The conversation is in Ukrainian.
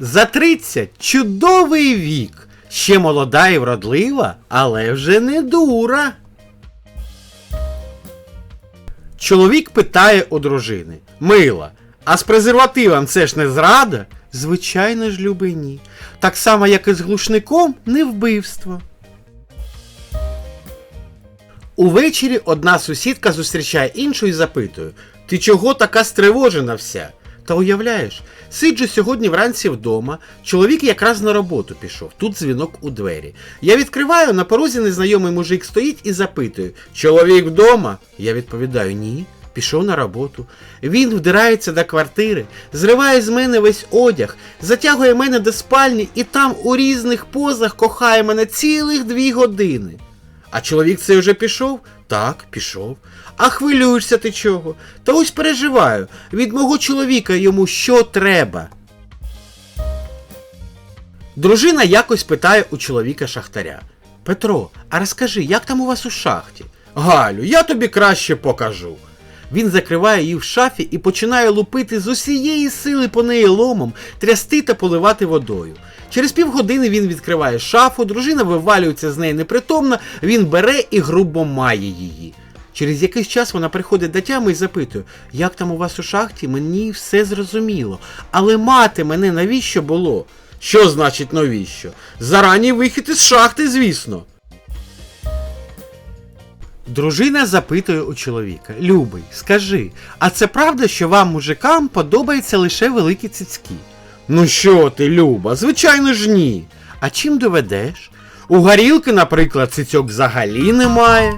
За 30 чудовий вік. Ще молода і вродлива, але вже не дура. Чоловік питає у дружини: Мила, а з презервативом це ж не зрада? Звичайно ж, любий, ні. Так само, як і з глушником, не вбивство. Увечері одна сусідка зустрічає іншу і запитує: Ти чого така стривожена вся? Та уявляєш, сиджу сьогодні вранці вдома, чоловік якраз на роботу пішов, тут дзвінок у двері. Я відкриваю, на порозі незнайомий мужик стоїть і запитує: Чоловік вдома? Я відповідаю, ні. Пішов на роботу. Він вдирається до квартири, зриває з мене весь одяг, затягує мене до спальні і там у різних позах кохає мене цілих дві години. А чоловік цей уже пішов? Так, пішов. А хвилюєшся ти чого? Та ось переживаю. Від мого чоловіка йому що треба. Дружина якось питає у чоловіка шахтаря. Петро, а розкажи, як там у вас у шахті? Галю, я тобі краще покажу. Він закриває її в шафі і починає лупити з усієї сили по неї ломом, трясти та поливати водою. Через півгодини він відкриває шафу, дружина вивалюється з неї непритомна, він бере і грубо має її. Через якийсь час вона приходить до тями і запитує, як там у вас у шахті, мені все зрозуміло. Але мати мене навіщо було? Що значить навіщо? Заранній вихід із шахти, звісно. Дружина запитує у чоловіка: Любий, скажи, а це правда, що вам, мужикам, подобаються лише великі цицьки? Ну що ти, Люба, звичайно ж ні. А чим доведеш? У горілки, наприклад, цицьок взагалі немає.